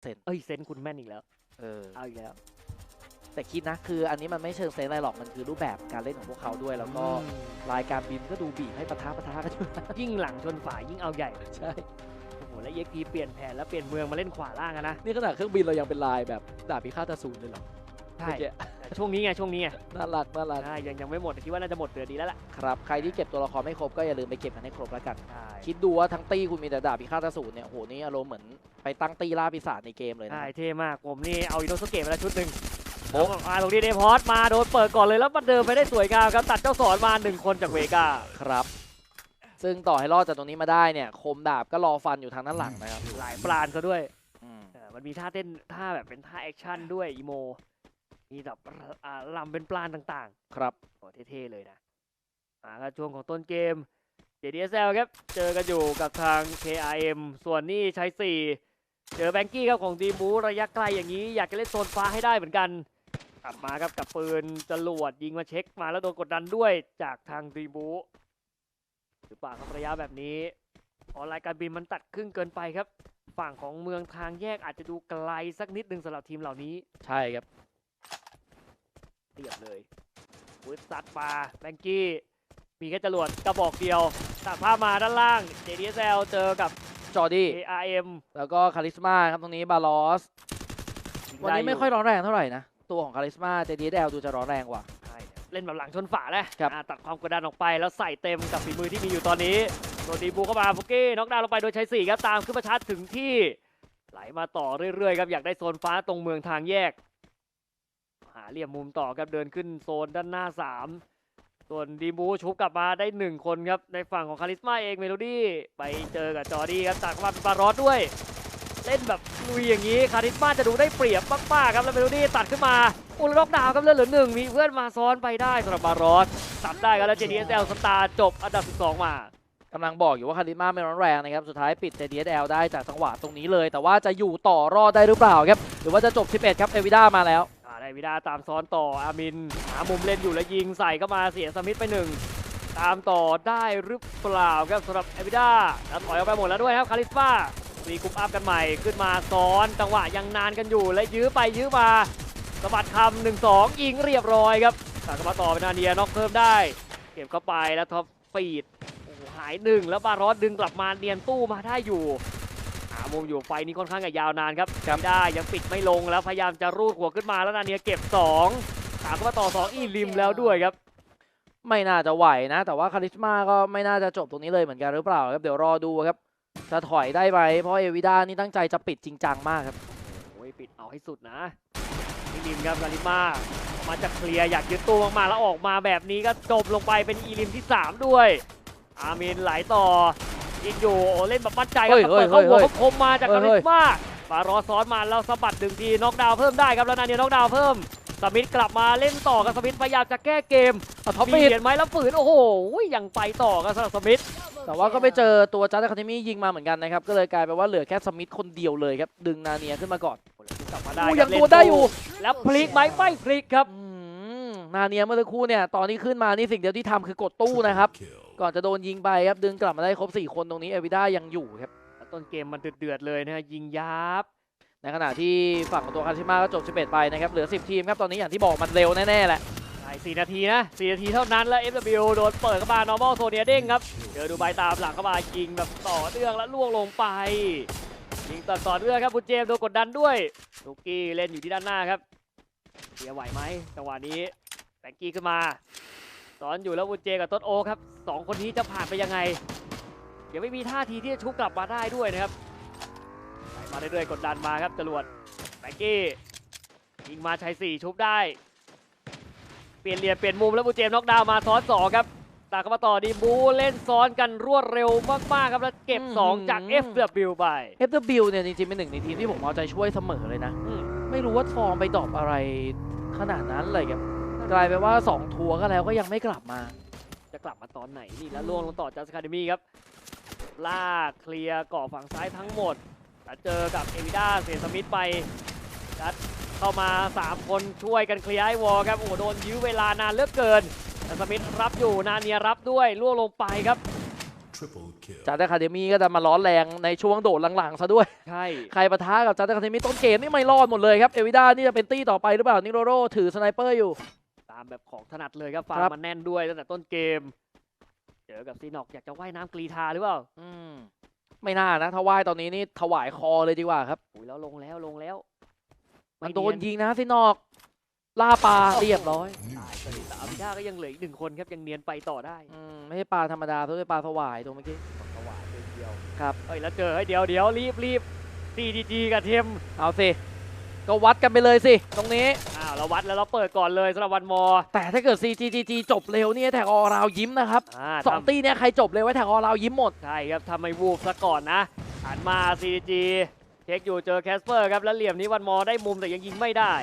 เซนเอ้ยเซนส์คุณแม่นอีกแล้ว เออ เอาอีกแล้ว แต่คิดนะคืออันนี้มันไม่เชิงเซนอะไรหรอกมันคือรูปแบบการเล่นของพวกเขาด้วย แล้วก็อืม รายการบินก็ดูบีบให้ปะทะปะทะกันอยู่ยิ่งหลังชนฝายิ่งเอาใหญ่ ใช่ โอ้โห แล้วเอ็กพีเปลี่ยนแผนแล้วเปลี่ยนเมืองมาเล่นขวาล่างอะนะ นี่ขนาดเครื่องบินเรายังเป็นลายแบบดาบพิฆาตอสูรเลยเหรอใช่ เมื่อกี้แต่ ช่วงนี้ไงช่วงนี้ไงน่ารักน่ารักใช่ยังยังไม่หมดแต่คิดว่าน่าจะหมดเดือนดีแล้วล่ะครับใครที่เก็บตัวละครไม่ครบก็อย่าลืมไปเก็บมันให้ครบแล้วกัน ใช่คิดดูว่าทั้งตีคุณมีแต่ดาบพิฆาตอสูรเนี่ยโอ้โหนี่อารมณ์เหมือนไปตั้งตีล่าปีศาจในเกมเลยนะ ใช่เท่มากผมนี่เอาอิโนสเกะไปแล้วชุดหนึ่งโบ๊ะมาตรงนี้เดพอสมาโดนเปิดก่อนเลยแล้วมาเดินไปได้สวยงามครับตัดเจ้าสอนมาหนึ่งคนจากเวกาครับ ซึ่งต่อให้รอดจากตรงนี้มาได้เนี่ยคมดาบก็รอฟันอยู่ทางด้านหลังนะครับหลายปราณซะด้วยอืม เออมันมีท่าเต้นท่าแบบเป็นท่าแอคชั่นด้วยอีโม มีแบบอ่าลำเป็นปราณต่างครับๆโอ้เท่ๆเลยนะมาครับช่วงของต้นเกม JDSL ครับ เจอกันอยู่กับทาง KRM ส่วนนี่ใช้ 4 เจอแบงกี้ครับของดีบูระยะไกลอย่างนี้ อยากจะเล่นโซนฟ้าให้ได้เหมือนกัน กลับมาครับกับปืนจรวดยิงมาเช็คมาแล้วโดนกดดันด้วยจากทางดีบูหรือเปล่าครับระยะแบบนี้ออนไลน์การบินมันตัดครึ่งเกินไปครับ ฝั่งของเมืองทางแยกอาจจะดูไกลสักนิดหนึ่งสำหรับทีมเหล่านี้ ใช่ครับ เรียบเลยวุฒสัตว์ปลาแบงกี้ มีแค่จรวดกระบอกเดียวตัดภาพมาด้านล่าง JDSL เจอกับ จอร์ดี้ ARM แล้วก็คาริสมาครับตรงนี้บาลอส วันนี้ไม่ค่อยร้อนแรงเท่าไหร่นะ ตัวของคาริสมาเจดีเอลดูจะร้อนแรงกว่าใช่เล่นแบบหลังชนฝานะครับอ่าตัดความกดดันออกไปแล้วใส่เต็มกับฝีมือที่มีอยู่ตอนนี้โดนดีบูเข้ามาฟุกกี้น็อกดาวน์ลงไปโดยใช้สี่ครับตามขึ้นมาชาร์จถึงที่ ไหลมาต่อเรื่อยๆครับอยากได้โซนฟ้าตรงเมืองทางแยกหาเหลี่ยมมุมต่อครับเดินขึ้นโซนด้านหน้าสามส่วนดีบูชุบกลับมาได้หนึ่งคนครับ ในฝั่งของคาริสมาเองเมโลดี้ไปเจอกับจอร์ดี้ครับตัดเข้ามาเป็นบารอสด้วย เล่นแบบลุยอย่างนี้คาริสมาจะดูได้เปรียบมากๆครับแล้วเมโลดี้ตัดขึ้นมาอุลล็อกดาวครับเลือดเหลือหนึ่งมีเพื่อนมาซ้อนไปได้สำหรับบารอสตัดได้ครับแล้ว JDSL สตาร์จบอันดับ 12 มากำลังบอกอยู่ว่าคาริสมาไม่ร้อนแรงนะครับ สุดท้ายปิด JDSL ได้จากจังหวะตรงนี้เลย แต่ว่าจะอยู่ต่อรอดได้หรือเปล่าครับ หรือว่าจะจบ 11 ครับ เอวิด้ามาแล้ว วิดาตามซ้อนต่ออามินหามุมเล่นอยู่แล้วยิงใส่เข้ามาเสียสมิธไปหนึ่งตามต่อได้หรือเปล่าครับสำหรับเอวิดาแล้วถอยออกไปหมดแล้วด้วยครับคาริสมามีกรุ๊ปอัพกันใหม่ขึ้นมาซ้อนจังหวะยังนานกันอยู่และยื้อไปยื้อมาสะบัดคำหนึ่งสองยิงเรียบร้อยครับตัดเข้ามาต่อเป็นนาเนียน็อกเพิ่มได้ เก็บเข้าไปแล้วท็อปฟีดหหายหนึ่งแล้วบารอสดึงกลับมาเนียนตู้มาได้อยู่ หามุมอยู่ไฟนี้ค่อนข้างจะยาวนานครับไม่ได้ยังปิดไม่ลงแล้วพยายามจะรูดหัวขึ้นมาแล้วนาเนียเก็บ2ตามเข้ามาต่อ 2 อีริมแล้วด้วยครับ ไม่น่าจะไหวนะ แต่ว่าคาริสมาก็ไม่น่าจะจบตรงนี้เลยเหมือนกันหรือเปล่าครับเดี๋ยวรอดูครับจะถอยได้ไหมเพราะเอวิด้านี่ตั้งใจจะปิดจริงจังมากครับโอ้ยปิดเอาให้สุดนะอีริมครับลาลิมาออกมาจากเคลียร์อยากยึดตู้มากๆแล้วออกมาแบบนี้ก็จบลงไปเป็นอีริมที่ 3 ด้วย อามินไหลต่อ ยิงอยู่โอ้เล่นแบบมั่นใจครัเฮ้บยแต่เปิดเข้าเฮ้ยหัวเฮ้ยเขาคมมาจากเฮ้คายริสมาบารอซ้อนมาแล้วสะบัดดึงทีน็อกดาวน์เพิ่มได้ครับแล้วนาเนียน็อกดาวน์เพิ่มสมิธกลับมาเล่นต่อกับสมิธพยายามจะแก้เกมเอาท็อปมีปีเหดรียญไหมแล้วฝืนโอ้โหยังไปต่อกันสำหรับสมิธแต่ว่าก็ไปเจอตัวจัสต์คาเทมี่ยิงมาเหมือนกันนะครับก็เลยกลายเป็นว่าเหลือแค่สมิธคนเดียวเลยครับดึงนาเนียขึ้นมาก่อนกลับมาได้อู้ครัยับงเล่นตัวได้อยู่ แล้วพลิกไหมไม่พลิกครับอืม นาเนียเมื่อสักครู่เนี่ยตอนนี้ขึ้นมานี่สิ่งเดียวที่ทำคือกดตู้นะครับ ก่อนจะโดนยิงไปครับดึงกลับมาได้ครบ 4 คนตรงนี้เอวิด้ายังอยู่ครับต้นเกมมันเดือดๆเลยนะฮะยิงยับในขณะที่ฝั่งของตัวคาชิมาก็จบ 11 ไปนะครับเหลือ 10 ทีมครับตอนนี้อย่างที่บอกมันเร็วแน่ๆแหละใช่สี่นาทีนะสี่นาทีเท่านั้นแล้ว FW โดนเปิดเข้ามา normal โซเนียเด้งครับเจอดูใบตามหลังเข้ามายิงแบบต่อเนื่องแล้วล่วงลงไปยิงต่อต่อเนื่องครับบุญเจมส์โดนกดดันด้วยลูกกี้เล่นอยู่ที่ด้านหน้าครับเสียไหวไหมจังหวะนี้แบ งกี้ขึ้นมาสอนอยู่แล้วบุญเจกับต้นโอครับสองคนนี้จะผ่านไปยังไงยังไม่มีท่าทีที่จะชุบกลับมาได้ด้วยนะครับไหลมาเรื่อยๆกดดันมาครับจรวดแบงกี้ยิงมาชัยสี่ชุบได้ เปลี่ยนเหรียญเปลี่ยนมุมแล้วบูเจมส์น็อกดาวน์มาซ้อนสองครับตามเข้ามาต่อดีบูเล่นซ้อนกันรวดเร็วมากๆครับแล้วเก็บอืม2จาก FW ไป FW เนี่ยจริงๆเป็นหนึ่งในทีมที่ผมเอาใจช่วยเสมอเลยนะอืมไม่รู้ว่าฟอร์มไปดรอปอะไรขนาดนั้นเลยครับ กลายเป็นว่า 2 ทัวร์ก็แล้วก็ยังไม่กลับมา จะกลับมาตอนไหนนี่แล้วล่วงลงต่อจากสคาเดมี่ครับลากเคลียร์ก่อฝั่งซ้ายทั้งหมดแล้วเจอกับเอวิด้าเซนสมิธไปจัดเข้ามา 3 คนช่วยกันเคลียร์ให้วอลครับโอ้โหโดนยื้อเวลานานเหลือเกินแต่สมิธรับอยู่นาเนียรับด้วยล่วงลงไปครับ Triple kill. จัดอะคาเดมี่ก็จะมาร้อนแรงในช่วงโดดหลังๆซะด้วย ใช่ ใครปะทะกับจัดอะคาเดมี่ต้นเกมนี่ไม่รอดหมดเลยครับ เอวิด้านี่จะเป็นตี้ต่อไปหรือเปล่า นิโรโรถือสไนเปอร์อยู่ตามแบบของถนัดเลยครับฟาร์ครัมบมันแน่นด้วยตั้งแต่ต้นเกม เจอกับซีนอกอยากจะว่ายน้ำกรีธาหรือเปล่าอืมไม่น่านะถ้าว่ายตอนนี้นี่ถวายคอเลยดีกว่าครับอุ้ยแล้วลงแล้วลงแล้ว มันโดนไเยยิงนะสินอก ล่าปลาเรียบร้อย New แต่อาบิด้าก็ยังเหลืออีกหนึ่งคนครับยังเนียนไปต่อได้อืมไม่ใช่ปลาธรรมดาตัวเป็นปลาสวายตัวเมื่อกี้ถวายเลยทีเดียวครับเอ้ยแล้วเจอให้ยเดี๋ยวเดี๋ยวรีบรีบตีดีจีกับเทมเอาสิก็วัดกันไปเลยสิ ตรงนี้อ้าว เราวัดแล้วเราเปิดก่อนเลยสำหรับวันมอ แต่ถ้าเกิด CGGG จบเร็วเนี่ยแท็กออราวยิ้มนะครับอ่าสองทำ ตีเนี่ยใครจบเร็วไว้แท็กออราวยิ้มหมด ใช่ครับทำไมวูบซะก่อนนะหันมา CDG เช็คอยู่เจอแคสเปอร์ครับ แล้วเหลี่ยมนี้วันมอได้มุมแต่ยังยิงไม่ได้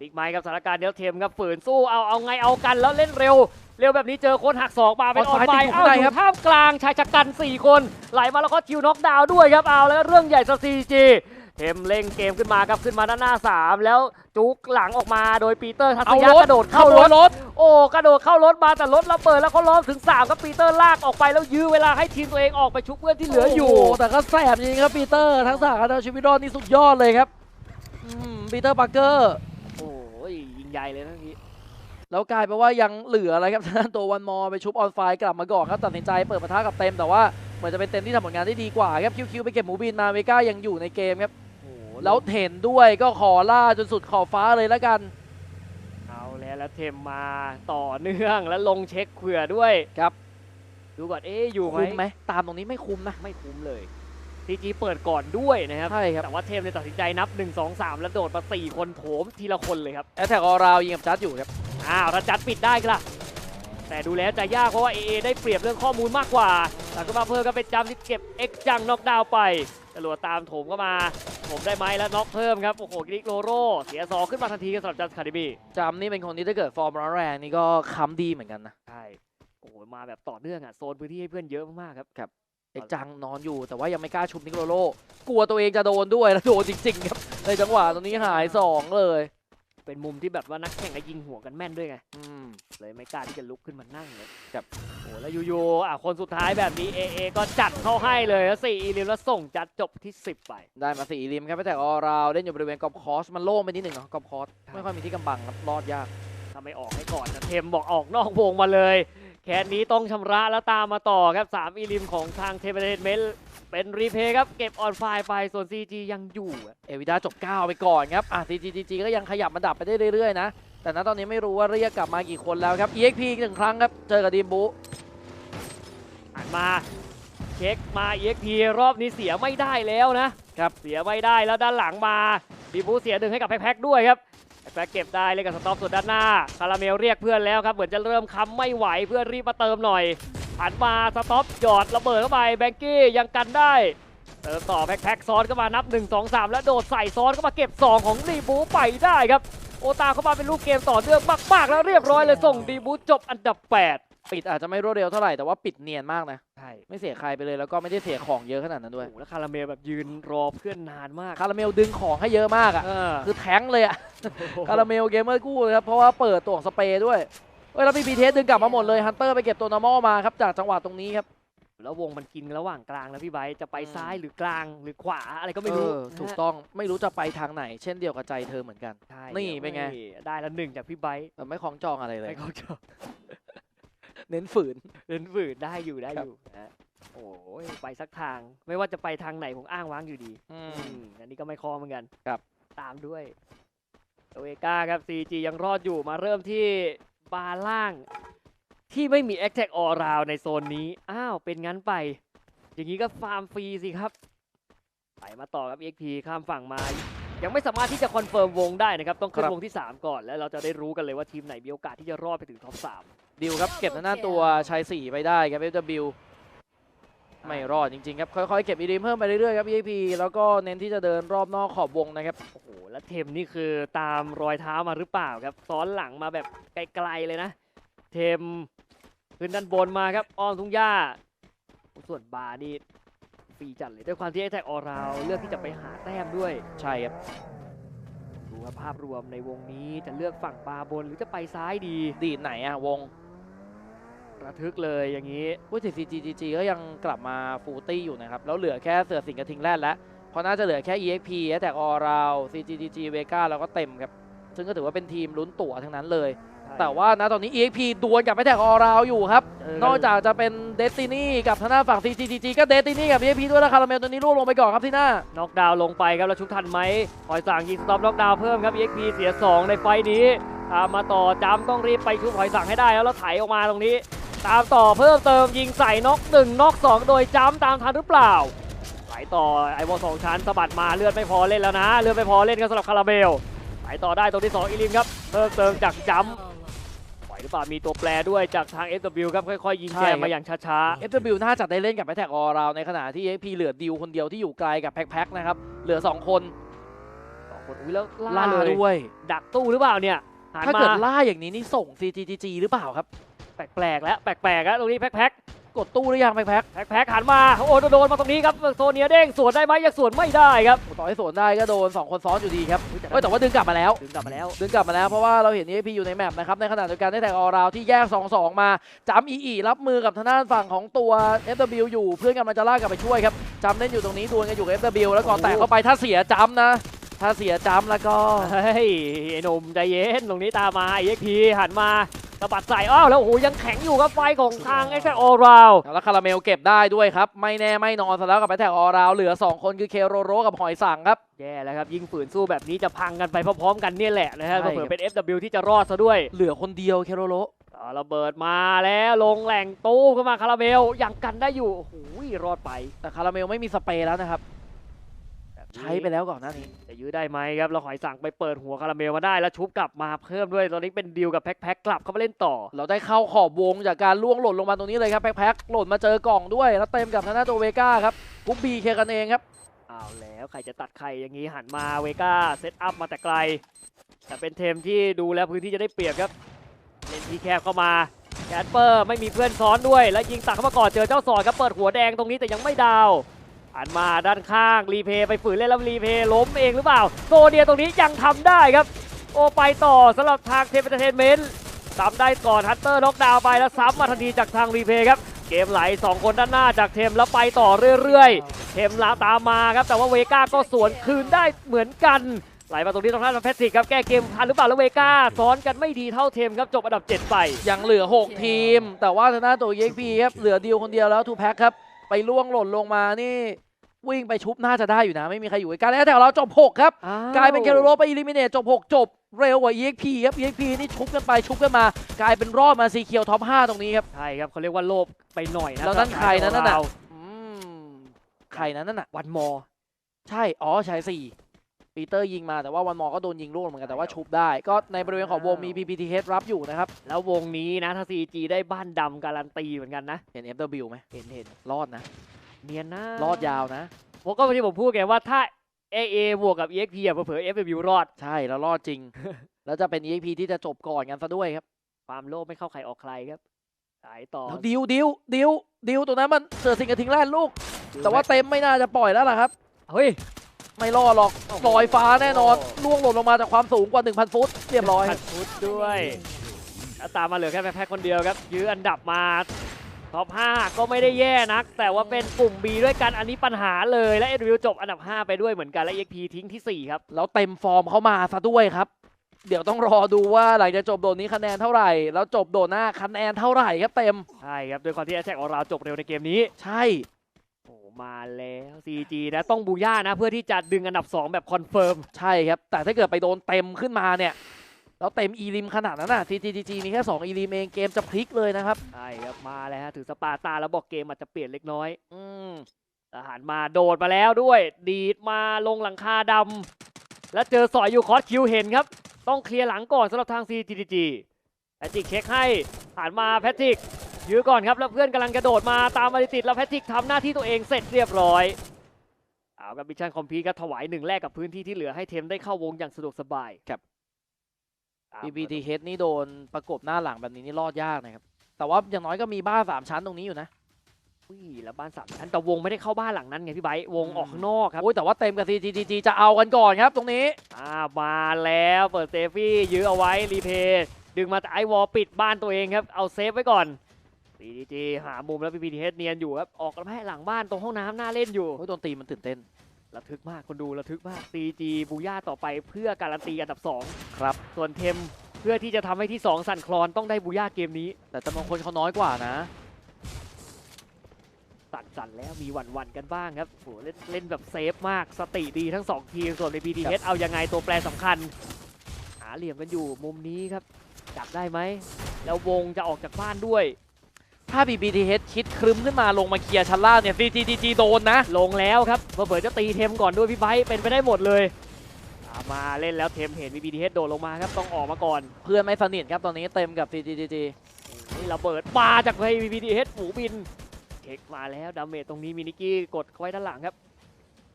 บิ๊กไมค์ครับสถานการณ์เดียวเทมครับฝืนสู้เอาเอาไงเอากันแล้วเล่นเร็ว เร็วแบบนี้เจอคนหักศอกมาเป็นออออนนไฟไฟติดอยู่เอาข้างในอครัยู่บท่ามกลางชายชะกัน 4 คน ไหลมาแล้วก็คิวน็อกดาวน์ด้วยครับเอาแล้วเรื่องใหญ่สซีจีเทมเล่งเกมขึ้นมาครับขึ้นมาด้านหน้า 3 แล้วจุกหลังออกมาโดยปีเตอร์ทัศเอายะรถกระโดดเข้ารถรถ โอ้กระโดดเข้ารถมาแต่รถระเบิดแล้วเขาล้อมถึง3ครับปีเตอร์ลากออกไปแล้วยื้อเวลาให้ทีมตัวเองออกไปชุบเพื่อนที่เหลืออยู่โแต่ก็แสบจริงๆครับปีเตอร์ทั้งสามการเอาชีวิตรอดนี่สุดยอดเลยครับอืมปีเตอร์ปาร์เกอร์โอ้ยยิงใหญ่เลยนะพี่แล้วกลายเป็นว่ายังเหลืออะไรครับทางด้านตัววันมอไปชุบออนไฟกลับมาก่อนครับตัดสินใจเปิดปะทะกับเต็มแต่ว่าเหมือนจะเป็นเต็มที่ทำผลงานได้ดีกว่าครับคิวคิวไปเก็บหมูบินมาเวก้ายังอยู่ในเกมครับโอ้ แล้วเห็นด้วยก็ขอล่าจนสุดขอบฟ้าเลยแล้วกัน เอาแล้วแล้วเทมมาต่อเนื่องแล้วลงเช็คเผื่อด้วยครับ ดูก่อนเอ๊ะอยู่ไหมคุ้มไหมตามตรงนี้ไม่คุ้มนะ ไม่คุ้มเลยทีจีเปิดก่อนด้วยนะครับ ใช่ครับ แต่ว่าเทมเนี่ยตัดสินใจนับ 1 2 3 แล้วโดดมา 4 คนโถมทีละคนเลยครับแอตแทกออราวยิงกับจัดอยู่ครับ อ้าวถ้าจัดปิดได้ก็ล่ะ แต่ดูแล้วจะยากเพราะว่า AA ได้เปรียบเรื่องข้อมูลมากกว่าหลังก็มาเพิ่มก็เป็นจำที่เก็บ X จังน็อกดาวน์ไป จรวดตามโถมเข้ามาโถมได้ไหมแล้วน็อกเพิ่มครับ โอ้โหกริกโลโรเสียสองขึ้นมาทันทีครับสำหรับจัสคาดิบีจำนี่เป็นคนที่ถ้าเกิดฟอร์มร้อนแรงนี่ก็ค้ำดีเหมือนกันนะ ใช่ โอ้โห มาแบบต่อเนื่องอะ โซนพื้นที่ให้เพื่อนเยอะมากๆครับเอกจังนอนอยู่แต่ว่ายังไม่กล้าชุบนิโคลโลกลัวตัวเองจะโดนด้วยแล้วโดนจริงๆครับ ในจังหวะตรงนี้หายสองเลย เป็นมุมที่แบบว่านักแข่งก็ยิงหัวกันแม่นด้วยไงอืมเลยไม่กล้าที่จะลุกขึ้นมานั่งเลยครับโอ้โหแล้วยูๆอะคนสุดท้ายแบบนี้ AA ก็จัดเข้าให้เลยแล้วสี่อีลิมแล้วส่งจัดจบที่ 10 ไป ได้มาสี่ริมครับแต่ออราวเล่นอยู่บริเวณกอบคอสมันโล่งไปนิดหนึ่งเนาะกอบคอสไม่ค่อยมีที่กำบังครับรอดยากถ้าไม่ออกให้ก่อนนะเทมบอกออกนอกวงมาเลย แค่นี้ต้องชำระแล้วตามมาต่อครับ3อีลิมของทางเทเบเทเมนเป็นรีเพย์ครับ เก็บออนไฟล์ไปส่วน CG ยังอยู่อะเอวิดาจบ 9 ไปก่อนครับ อะ CGGG ก็ยังขยับมาดับไปได้เรื่อยๆนะ แต่ณตอนนี้ไม่รู้ว่าเรียกกลับมากี่คนแล้วครับ EXP อีกหนึ่งครั้งครับ เจอกับดีมบุหันมาเช็คมา EXP รอบนี้เสียไม่ได้แล้วนะครับเสียไม่ได้แล้วด้านหลังมาดีบูเสียหนึ่งให้กับแพ็คๆด้วยครับ แพ็คๆเก็บได้เลยกับสต็อปสุดด้านหน้าคาราเมลเรียกเพื่อนแล้วครับเหมือนจะเริ่มค้ำไม่ไหวเพื่อนรีบมาเติมหน่อยหันมาสต็อปหยอดระเบิดเข้าไปแบงกี้ยังกันได้เติมต่อแพ็คๆซ้อนเข้ามานับ 1 2 3 แล้วโดดใส่ซ้อนเข้ามาเก็บ 2 ของดีบูไปได้ครับ โอตาเข้ามาเป็นลูกเกมต่อเนื่องมาก ๆ แล้วเรียบร้อยเลยส่งดีบูจบอันดับ 8 ปิดอาจจะไม่รวดเร็วเท่าไหร่แต่ว่าปิดเนียนมากนะ ใช่ไม่เสียใครไปเลยแล้วก็ไม่ได้เสียของเยอะขนาดนั้นด้วย โอ้โหแล้วคาราเมลแบบยืนรอเพื่อนนานมากคาราเมลดึงของให้เยอะมากอะ เออคือแท้งเลยอะ คาราเมลเกมเมอร์กู้เลยครับ เพราะว่าเปิดตัวของสเปรย์ด้วยเอ้ยแล้วพีพีเทสดึงกลับมาหมดเลยฮันเตอร์ไปเก็บตัวนอร์มอลมาครับจากจังหวะตรงนี้ครับ แล้ววงมันกินระหว่างกลางแล้วพี่ไบร์ทจะไปอืม ซ้ายหรือกลางหรือขวาอะไรก็ไม่รู้เออถูกต้องไม่รู้จะไปทางไหน เช่นเดียวกับใจเธอเหมือนกัน ใช่นี่เป็นไง ได้แล้วหนึ่งจากพี่ไบร์ทเออไม่คล้องจองอะไรเลยให้เขาจบ เน้นฝืนเดินฝืดได้อยู่ได้ครัอบยู่นะโอ้ยไปสักทาง ไม่ว่าจะไปทางไหนผมอ้างว้างอยู่ดี อือืมมอันนี้ก็ไม่คอเหมือนกันครับ ตามด้วยโตเอก้าครับ CG ยังรอดอยู่มาเริ่มที่บาร์ล่าง ที่ไม่มี a t t a c k all round ในโซนนี้ อ้าว เป็นงั้นไป อย่างนี้ก็ฟาร์มฟรีสิครับ ไปมาต่อครับ EXP ข้ามฝั่งมา ยังไม่สามารถที่จะคอนเฟิร์มวงได้นะครับ ต้องขึ้ครันบวงที่ 3 ก่อน แล้วเราจะได้รู้กันเลยว่าทีมไหนมีโอกาสที่จะรอดไปถึงท็อป ดิวครับเก็บทางหน้าตัวชายสี่ไปได้ครับ FW 3ไม่รอดจริงๆครับค่อยๆเก็บอีดีมเพิ่มไปเรื่อยๆครับ EAP แล้วก็เน้นที่จะเดินรอบนอกขอบวงนะครับโอ้โหแล้วเทมนี่คือตามรอยเท้ามาหรือเปล่าครับซ้อนหลังมาแบบไกลๆเลยนะ เทมขึ้นด้านบนมาครับอ้อมทุ่งหญ้า ส่วนบาร์นี่ฟรีจัดเลยด้วยความที่ไอ้แท็กออราวเลือกที่จะไปหาแต้มด้วยใช่ครับดูว่าภาพรวมในวงนี้จะเลือกฝั่งบาร์บนหรือจะไปซ้ายดีดีดไหนอะวง ระทึกเลยอย่างนี้พูดถึง CGGG ก็ยังกลับมาฟูลตี้อยู่นะครับ แล้วเหลือแค่เสือสิงห์กับทิงแรดแล้วเพราะน่าจะเหลือแค่ EXP แต่ออราว CGGG เวกาแล้วก็เต็มครับ ซึ่งก็ถือว่าเป็นทีมลุ้นตั๋วทั้งนั้นเลย แต่ว่านะตอนนี้ EXP ดวลกับแพทแทกออราวอยู่ครับ นอกจากจะเป็นเดสตินีกับทางด้านฝั่ง CGGG ก็เดสตินีกับ EXP ด้วยแล้วคาราเมลตัวนี้ร่วงลงไปก่อนครับที่หน้าน็อกดาวน์ลงไปครับแล้วชุบทันไหมหอยสั่งยิงสต็อปน็อกดาวน์เพิ่มครับ EXP เสีย 2 ในไฟต์นี้ตามมาต่อจำต้องรีบไปชุบหอยสั่งให้ได้แล้วแล้วไถออกมาตรงนี้ ตามต่อเพิ่มเติมยิงใส่น็อกหนึ่งน็อกสองโดยจำตามทันหรือเปล่าไหลต่อไอวอลสองชั้นสะบัดมาเลือดไม่พอเล่นแล้วนะ เลือดไม่พอเล่นกันสำหรับคาราเมลไหลต่อได้ตรงที่สองอีลิมครับเพิ่มเติมจากจำไหวหรือเปล่ามีตัวแปรด้วยจากทาง FW ครับค่อยๆยิงใช่แจครัมบมาอย่างช้า FW น่าจะได้เล่นกับแพทแทกออราวในขณะที่ EXP เหลือดิวคนเดียวที่อยู่ไกลกับแพ็คๆนะครับเหลือ 2 คนๆสองคนอุ้ยแล้วล่าล่าเลยด้วย ดักตู้หรือเปล่าเนี่ยหันถ้ามาเกิดล่าอย่างนี้นี่ส่ง CGGG หรือเปล่าครับแปลกๆแล้วแปลกๆแล้วตรงนี้แพ็คแพ็คกดตู้หรือยังแพ็คแพ็คแพ็คหันมาโอ้โดนมาตรงนี้ครับโซเนียเด้งสวนได้ไหมยังสวนไม่ได้ครับๆต่อให้สวนได้ก็โดน 2 คนซ้อนอยู่ดีครับเอ้ยแต่ว่าดึงกลับมาแล้วถึงกลับมาแล้วดึงกลับมาแล้วเพราะว่าเราเห็น EXP อยู่ในแมปนะครับในขณะเดียวกันได้แท็กออราวที่แยก 2-2 มาจำอีอีรับมือกับทางด้านฝั่งของตัว FW อยู่เพื่อนกำลังจะลากกลับไปช่วยครับจำเล่นอยู่ตรงนี้ดวลกันอยู่กับ FW แล้วก่อนแตกเข้าไปถ้าเสียจำนะถ้าเสียจำแล้วก็เฮ้ยไอ้หนุ่มใจเย็นตรงนี้ตามมาไอ้เอ็กพีหันมา สะบัดใส่อ้าวแล้วโอ้โหยังแข็งอยู่ครับไฟของทางไอ้แค่ออราวแล้วคาราเมลเก็บได้ด้วยครับ ไม่แน่ไม่นอนซะแล้วกับแท็กออราวเหลือ 2 คนคือเคโรโรกับหอยสังครับแย่แล้วครับยิงฝืนสู้แบบนี้จะพังกันไปพร้อมๆกันเนี่ยแหละนะฮะใช่เผื่ครัอบเป็น FW ที่จะรอดซะด้วย เหลือคนเดียวเคโรโรเอาระเบิดมาแล้วลงแหล่งตู้ขึ้นมาคาราเมลยังกันได้อยู่โอ้โหรอดไปแต่คาราเมลไม่มีสเปรย์แล้วนะครับแบบนี้ ใช้ไปแล้วก่อนหน้านี้จะยื้อได้ไหมครับแล้วหอยสั่งไปเปิดหัวคาราเมลมาได้แล้วชุบกลับมาเพิ่มด้วยตอนนี้เป็นดีลกับแพ็คแพ็คกลับเข้ามาเล่นต่อ เราได้เข้าขอบวงจากการล่วงหล่นลงมาตรงนี้เลยครับแพ็คๆหล่นมาเจอกล่องด้วยแล้วเต็มกับทางด้าตัวเวก้าครับกุ๊บบีเคกันเองครับเอาแล้วใครจะตัดใครอย่างนี้หันมาเวก้าเซตอัพมาแต่ไกล แต่เป็นเทมที่ดูแล้วพื้นที่จะได้เปรียบครับเล่นทีแคบเข้ามาแคสเปอร์ไม่มีเพื่อนซ้อนด้วย แล้วยิงตักเข้ามาก่อนเจอเจ้าสอดครับเปิดหัวแดงตรงนี้แต่ยังไม่ดาว หันมาด้านข้างรีเพย์ไปฝืนเล่นแล้วรีเพย์ล้มเองหรือเปล่าโซเดียตรงนี้ยังทำได้ครับ โอไปต่อสำหรับทางเทมเอนเตอร์เทนเมนต์ซ้ำได้ก่อนฮัตเตอร์น็อกดาวไปแล้วซ้ำมาทันทีจากทางรีเพย์ครับเกมไหลสองคนด้านหน้าจากเทมแล้วไปต่อเรื่อยๆ เทมลาตามมาครับแต่ว่าเวก้าก็สวนคืนได้เหมือนกันไหลมาตรงนี้ตรงนั้นมาแพทริกครับแก้เกมทันหรือเปล่าแล้วเวก้าซ้อนกันไม่ดีเท่าเทมครับจบอันดับ 7 ไป ยังเหลือ 6 ทีม แต่ว่าทางด้านตัว EXP ครับเหลือเดียวคนเดียวแล้วทูแพ็คครับ ไปล่วงหล่นลงมานี่ วิ่งไปชุบน่าจะได้อยู่นะ ไม่มีใครอยู่ใกล้แล้วแต่เราจบ 6 ครับ กลายเป็นแคโรโรไปอิลิมิเนตจบ 6 จบเร็วกว่า EXP ครับ EXP นี่ชุบกันไปชุบกันมา กลายเป็นรอบมาซีเคียวท็อป 5 ตรงนี้ครับ ใช่ครับเขาเรียกว่าโลภไปหน่อยนะแล้วนั่นสำหบใครนะนั่นน่ะเราอืมใครนั้นน่ะวันมอ ใช่ อ๋อใช่สี่ ปีเตอร์ยิงมาแต่ว่าวันมอก็โดนยิงร่วงเหมือนกันแต่ว่าชุบได้ ก็ในบริเวณของวงมี PPTH รับอยู่นะครับ แล้ววงนี้นะถ้า CG ได้บ้านดำการันตีเหมือนกันนะ เห็น FW ไหมเห็นเห็นรอดนะ เนียนนะรอดยาวนะผมก็ที่ผมพูดไงว่าถ้า AA บวกกับ EXP อะเผลอๆ FW รอด ใช่แล้วรอดจริง แล้วจะเป็น EXP ที่จะจบก่อนกันซะด้วยครับความโลภไม่เข้าใครออกใครครับสายต่อแล้วดิวดิวดิวดิวตัวนั้นมันเสือสิงกระทิงแรกลูก แต่ว่าเต็มไม่น่าจะปล่อยแล้วล่ะครับเฮ้ย ไม่รอดหรอกโอ้โหลอยฟ้าแน่นอนล่วงหล่นลงมาจากความสูงกว่า 1,000 ฟุต เรียบร้อยพันฟุตด้วยแล้วตามมาเหลือแค่แพ็คคนเดียวครับ ยื้ออันดับมาท็อป 5 ก็ไม่ได้แย่นัก แต่ว่าเป็นกลุ่ม B ด้วยกันอันนี้ปัญหาเลยและ SW จบอันดับ 5 ไปด้วยเหมือนกันและ EXP ทิ้งที่ 4 ครับ แล้วเต็มฟอร์มเข้ามาซะด้วยครับ เดี๋ยวต้องรอดูว่าหลังจากจบโดดนี้คะแนนเท่าไหร่ แล้วจบโดดหน้าคะแนนเท่าไหร่ครับเต็มใช่ครับด้วยความที่แอ t แทกของเราจบเร็วในเกมนี้ ใช่โอ้ มาแล้ว CG นะต้องบูย่านะ เพื่อที่จะดึงอันดับ 2 แบบคอนเฟิร์มใช่ครับ แต่ถ้าเกิดไปโดนเต็มขึ้นมาเนี่ยแล้วเต็มอีริมขนาดนั้นน่ะ CGG มีแค่2อีริมเองเกมจะพลิกเลยนะครับใช่ครับมาแล้วฮะถือสปาร์ตาแล้วบอกเกมอาจจะเปลี่ยนเล็กน้อย อืมทหารมาโดดมาแล้วด้วย ดีดมาลงหลังคาดำแล้วเจอสอยอยู่คอสคิวเห็นครับ ต้องเคลียร์หลังก่อนสำหรับทาง CGG แพทริกเช็คให้ผ่านมาแพทริก ยื้อก่อนครับแล้วเพื่อนกำลังกระโดดมาตามมาติดๆแล้วแพทริกทำหน้าที่ตัวเองเสร็จเรียบร้อยเอากับมิชชั่นคอมพีก็ถวายหนึ่งแรกกับพื้นที่ที่เหลือให้เทมได้เข้าวงอย่างสะดวกสบายครับเอา BBTH นี่โดนประกบหน้าหลังแบบนี้นี่รอดยากนะครับ แต่ว่าอย่างน้อยก็มีบ้านสามชั้นตรงนี้อยู่นะอุ้ยแล้วบ้านสามชั้นแต่วงไม่ได้เข้าบ้านหลังนั้นไงพี่ไบร์ทวงออกข้างนอกครับโอ้ยแต่ว่าเต็มกับ CGG จะเอากันก่อนครับตรงนี้อ่ามาแล้วเปิดเซฟี่ยื้อเอาไว้รีเพย์ดึงมาแต่ไอวอลปิดบ้านตัวเองครับเอาเซฟไว้ก่อน CDG หามุมแล้ว PPTH เนียนอยู่ครับ ออกกระแพะหลังบ้านตรงห้องน้ำหน้าเล่นอยู่โอ้ยโดนตีมันตื่นเต้น ระทึกมากคนดูระทึกมาก CG บูย่าต่อไปเพื่อการันตีอันดับครับ2ส่วนเทมเพื่อที่จะทำให้ที่ 2 สั่นคลอนต้องได้บูย่าเกมนี้ แต่จำนวนคนเขาน้อยกว่านะ สั่นสั่นๆแล้วมีหวั่นหวั่นๆกันบ้างครับโหเล่นเล่นแบบเซฟมากสติดีทั้ง2ทีมส่วนใน PPTH เอายังไงตัวแปรสำคัญ หาเหลี่ยมกันอยู่มุมนี้ครับจับได้ไหมแล้ววงจะออกจากบ้านด้วย ถ้า BBTH คิดครึ้มขึ้นมาลงมาเคลียร์ชั้นล่างเนี่ย CGG โดนนะ ลงแล้วครับเผื่อๆจะตีเทมก่อนด้วยพี่ไบร์ทเป็นไปได้หมดเลยตามมาเล่นแล้วเทมเห็น PPTH โดดลงมาครับต้องออกมาก่อน เพื่อนไม่สนิทครับตอนนี้เต็มกับ CGG นี่ระเบิดมาจากไพ PPTH หมูบินเช็คมาแล้วดาเมจตรงนี้มินิกี้กดเข้าไว้ด้านหลังครับ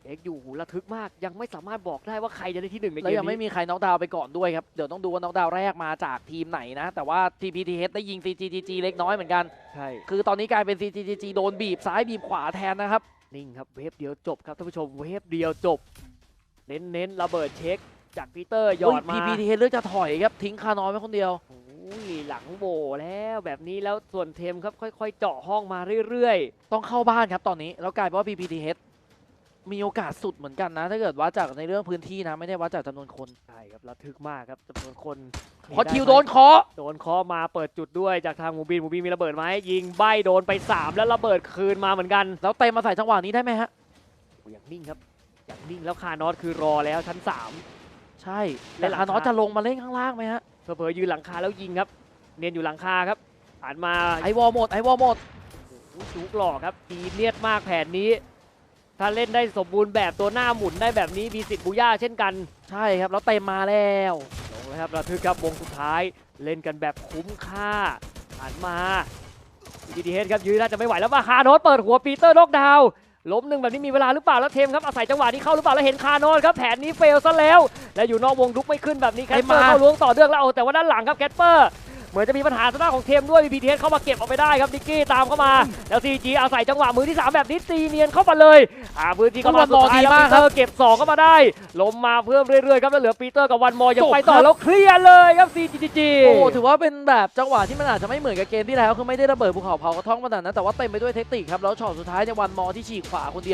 เอ็กอยู่หูระทึกมาก ยังไม่สามารถบอกได้ว่าใครจะได้ที่หนึ่งในแล้เกวมยังไม่นี้มีใครน็อกดาวน์ไปก่อนด้วยครับ เดี๋ยวต้องดูว่าน็อกดาวน์แรกมาจากทีมไหนนะ แต่ว่า TPTH ได้ยิง CGG เล็กน้อยเหมือนกัน ใช่ คือตอนนี้กลายเป็น CGG โดนบีบซ้ายบีบขวาแทนนะครับ นิ่งครับเวฟเดียวจบครับท่านผู้ชมเวฟเดียวจบ เน้นเน้นๆระเบิดเช็ค จากปีเตอร์หยอดมา PPTH เลือกจะถอยครับทิ้งคานอนไว้คนเดียวโอ้ยหลังโบแล้วแบบนี้แล้วส่วนเทมครับค่อย ๆ เจาะห้องมาเรื่อยต้องเข้าบ้านครับตอนนี้แล้วกลายเป็นว่า PPTH มีโอกาสสุดเหมือนกันนะ ถ้าเกิดวัดจากในเรื่องพื้นที่นะ ไม่ได้วัดจากจำนวนคนๆใช่ครับระทึกมากครับจำนวนคนพอคิวมีโดไไหมนเคาะโดนเคอมาเปิดจุดด้วยจากทางหมูบินหมูบินมีระเบิดไหมยิงใบโดนไป 3 แล้วระเบิดคืนมาเหมือนกัน แล้วเต็มมาใส่จังหวะนี้ได้ไหมฮะโอ้อย่างนิ่งครับอย่างนิ่งแล้วคานอสคือรอแล้วชั้นใช่และแต่หลังคานอสคาจะลงมาเล่นข้างล่างไหมฮะ3เผลอๆยืนหลังคาแล้วยิงครับ เนียนอยู่หลังคาครับผ่านมาไอวอลหมดไอวอลหมดโอ้โหจุกหลอกครับดีเลียดมากแผนนี้ ถ้าเล่นได้สมบูรณ์แบบตัวหน้าหมุนได้แบบนี้มีสิทธิ์บูย่าเช่นกัน ใช่ครับ แล้วเต็มมาแล้วลงแล้วครับระทึกครับวงสุดท้ายเล่นกันแบบคุ้มค่าหันมาดีดีเฮดครับยืนน่าจะไม่ไหวแล้วว่าคาโนสเปิดหัวปีเตอร์นอกดาวน์ล้มหนึ่งแบบนี้มีเวลาหรือเปล่าแล้วเทมครับอาศัยจังหวะนี้เข้าหรือเปล่าแล้วเห็นคาโนสครับแผนนี้เฟลซะแล้ว และอยู่นอกวงลุกไม่ขึ้นแบบนี้แคไอ้ทเปอร์มาเข้าล้วงต่อเนื่องแล้วเอาแต่ว่าด้านหลังครับแคทเปอร์ เหมือนจะมีปัญหาทางด้านของเทมด้วยพีทีเอสเข้ามาเก็บเอาไปได้ครับดิกกี้ตามเข้ามาแล้วซีจีอาศัยจังหวะมือที่สามแบบนี้ตีเนียนเข้ามาเลยอ่าพื้นที่เข้ามาสุดท้ายแล้วปีเตอร์เก็บสองเข้ามาได้ล้มมาเพิ่มเรื่อยๆครับแล้วเหลือปีเตอร์กับวันมอยังไปต่อแล้วเคลียร์เลยครับ CGG โอ้โหถือว่าเป็นแบบจังหวะที่มันอาจจะไม่เหมือนกับเกมที่แล้วคือไม่ได้ระเบิดภูเขาเผากระท่อมขนาดนั้นแต่ว่าเต็มไปด้วยเทคนิคครับแล้วช็อตสุดท้ายในยวันมอที่ฉีกขวาคนเดียว